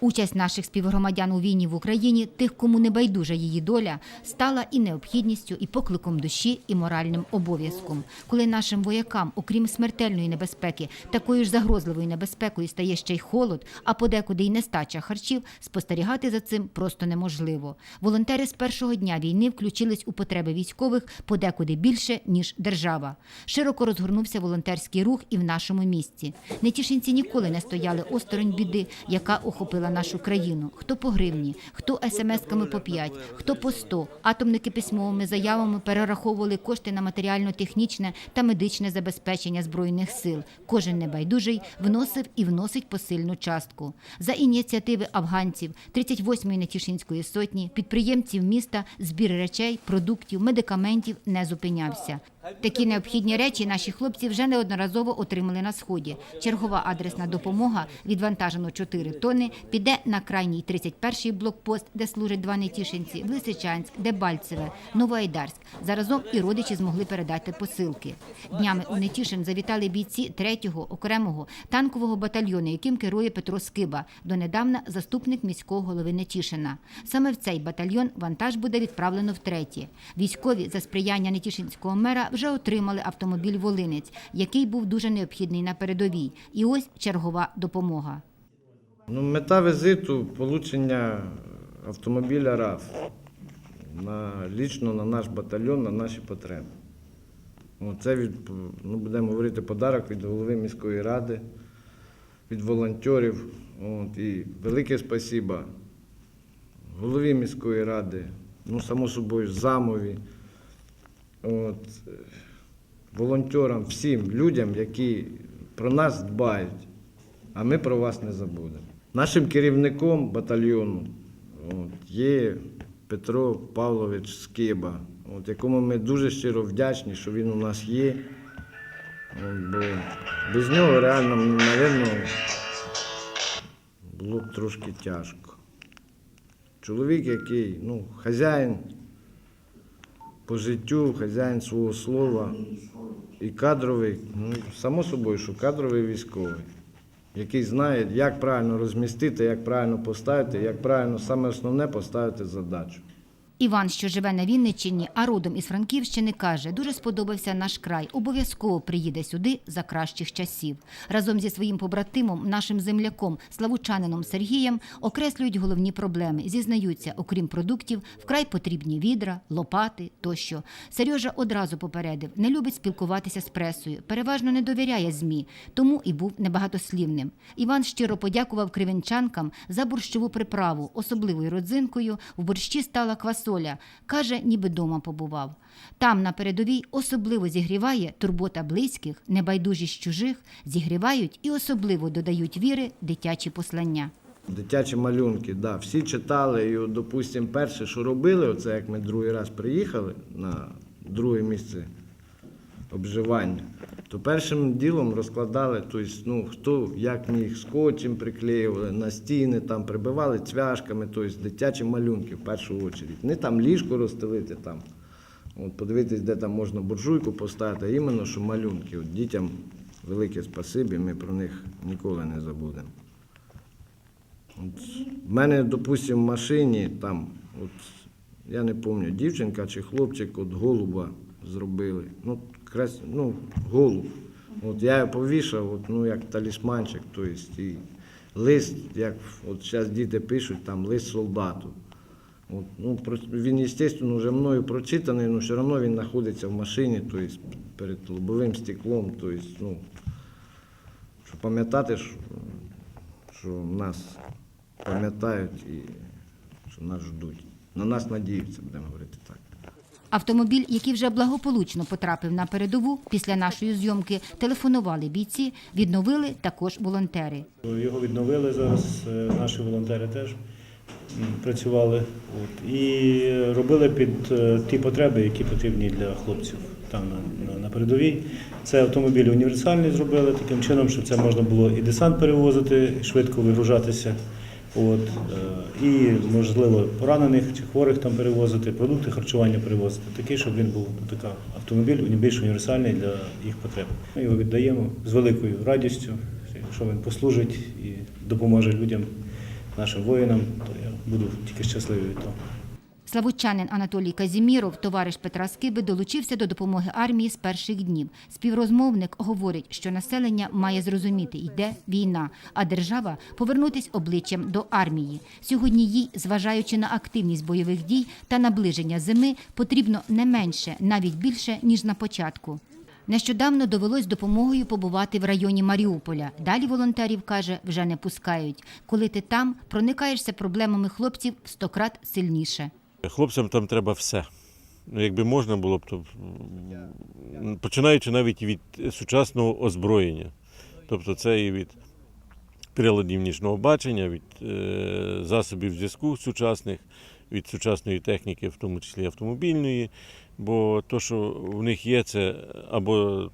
Участь наших співгромадян у війні в Україні, тих, кому не байдужа її доля, стала і необхідністю, і покликом душі, і моральним обов'язком. Коли нашим воякам, окрім смертельної небезпеки, такою ж загрозливою небезпекою стає ще й холод, а подекуди й нестача харчів, спостерігати за цим просто неможливо. Волонтери з першого дня війни включились у потреби військових подекуди більше ніж держава. Широко розгорнувся волонтерський рух і в нашому місті. Нетішинці ніколи не стояли осторонь біди, яка охопила нашу країну. Хто по гривні, хто смс-ками по 5, хто по 100. Атомники письмовими заявами перераховували кошти на матеріально-технічне та медичне забезпечення збройних сил. Кожен небайдужий вносив і вносить посильну частку. За ініціативи афганців 38-ї Нетішинської сотні, підприємців міста, збір речей, продуктів, медикаментів не зупинявся. Такі необхідні речі наші хлопці вже неодноразово отримали на сході. Чергова адресна допомога, відвантажено 4 тонни, піде на крайній 31-й блокпост, де служать два нетішинці, Лисичанськ, Дебальцеве, Новоайдарськ. Заразом і родичі змогли передати посилки. Днями у Нетішин завітали бійці 3-го окремого танкового батальйону, яким керує Петро Скиба, донедавна заступник міського голови Нетішина. Саме в цей батальйон вантаж буде відправлено втретє. Військові за сприяння Нетішинського мера вже отримали автомобіль Волинець, який був дуже необхідний на передовій. І ось чергова допомога. Ну, мета візиту получення автомобіля РАФ на, лічно на наш батальйон, на наші потреби. О, Це від, ну, будемо говорити, подарок від голови міської ради, від волонтерів. От, і велике спасіба голові міської ради, ну, само собою, замові, от, волонтерам, всім людям, які про нас дбають а ми про вас не забудемо. Нашим керівником батальйону є Петро Павлович Скиба, от, якому ми дуже щиро вдячні, що він у нас є. От, бо без нього реально, мабуть, було б трошки тяжко. Чоловік, який ну, хазяїн по життю, хазяїн свого слова і кадровий, ну, само собою, що кадровий військовий який знає, як правильно розмістити, як правильно поставити, як правильно саме основне поставити задачу. Іван, що живе на Вінниччині, а родом із Франківщини, каже, дуже сподобався наш край. Обов'язково приїде сюди за кращих часів. Разом зі своїм побратимом, нашим земляком, славучанином Сергієм, окреслюють головні проблеми. Зізнаються, окрім продуктів, вкрай потрібні відра, лопати тощо. Сережа одразу попередив, не любить спілкуватися з пресою, переважно не довіряє змі, тому і був небагатослівним. Іван щиро подякував кривенчанкам за борщову приправу, особливою родзинкою. В борщі стала квасоля. Каже, ніби дома побував. Там на передовій особливо зігріває турбота близьких, небайдужість чужих, зігрівають і особливо додають віри дитячі послання. Дитячі малюнки, да, всі читали. І, допустимо, перше, що робили, оце як ми другий раз приїхали на друге місце обживання, то першим ділом розкладали, тобто, ну, хто як міг скотчем приклеювали, на стіни там прибивали цвяшками, тобто дитячі малюнки в першу чергу. Не там ліжко розстелити, там, от, подивитись, де там можна буржуйку поставити, а іменно, що малюнки. От, дітям велике спасибі, ми про них ніколи не забудемо. От, в мене, допустимо, в машині там, от, я не пам'ятаю, дівчинка чи хлопчик от голуба зробили. Ну, крас... ну голуб. От я його повішав, от, ну, як талісманчик, тобто, і лист, як от зараз діти пишуть, там лист солдату. От, ну, він, звісно, вже мною прочитаний, але все одно він знаходиться в машині, тобто, перед лобовим стеклом. Тобто, ну, щоб пам'ятати, що, що нас пам'ятають і що нас ждуть. На нас надіються, будемо говорити так. Автомобіль, який вже благополучно потрапив на передову після нашої зйомки, телефонували бійці, відновили також волонтери. Його відновили зараз, е, наші волонтери теж працювали от, і робили під е, ті потреби, які потрібні для хлопців там на, на, передовій. Це автомобіль універсальний зробили таким чином, щоб це можна було і десант перевозити, і швидко вигружатися. От, е, і, можливо, поранених чи хворих там перевозити, продукти харчування перевозити, такий, щоб він був така автомобіль більш універсальний для їх потреб. Ми його віддаємо з великою радістю, якщо він послужить і допоможе людям нашим воїнам, то я буду тільки щасливий від того. Славутчанин Анатолій Казіміров, товариш Петра Скиби, долучився до допомоги армії з перших днів. Співрозмовник говорить, що населення має зрозуміти, йде війна, а держава повернутись обличчям до армії. Сьогодні їй, зважаючи на активність бойових дій та наближення зими, потрібно не менше, навіть більше ніж на початку. Нещодавно довелось допомогою побувати в районі Маріуполя. Далі волонтерів каже, вже не пускають. Коли ти там, проникаєшся проблемами хлопців сто крат сильніше. Хлопцям там треба все. Ну, якби можна було б, то починаючи навіть від сучасного озброєння. Тобто це і від приладів нічного бачення, від е, засобів зв'язку сучасних, від сучасної техніки, в тому числі автомобільної. Бо то, що в них є, це або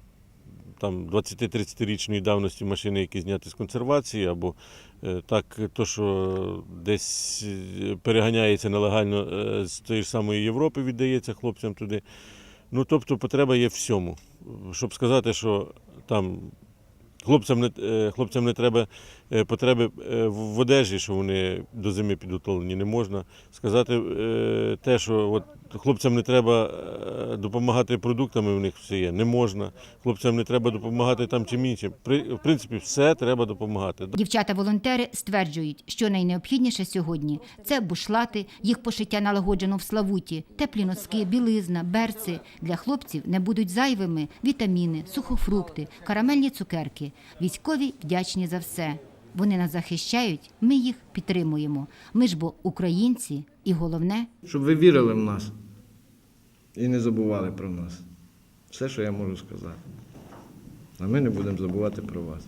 там 20-30-річної давності машини, які зняті з консервації, або е, так, то, що десь е, переганяється нелегально е, з тієї ж самої Європи, віддається хлопцям туди. Ну, тобто потреба є всьому. Щоб сказати, що там хлопцям не, хлопцям не треба потреби е, в одежі, що вони до зими підготовлені, не можна. Сказати е, те, що от хлопцям не треба е, допомагати продуктами, в них все є, не можна. Хлопцям не треба допомагати там чим іншим. В принципі, все треба допомагати. Дівчата-волонтери стверджують, що найнеобхідніше сьогодні це бушлати, їх пошиття налагоджено в Славуті, теплі носки, білизна, берці. Для хлопців не будуть зайвими вітаміни, сухофрукти, карамельні цукерки. Військові вдячні за все. Вони нас захищають, ми їх підтримуємо. Ми ж бо українці, і головне Щоб ви вірили в нас і не забували про нас. Все, що я можу сказати. А ми не будемо забувати про вас.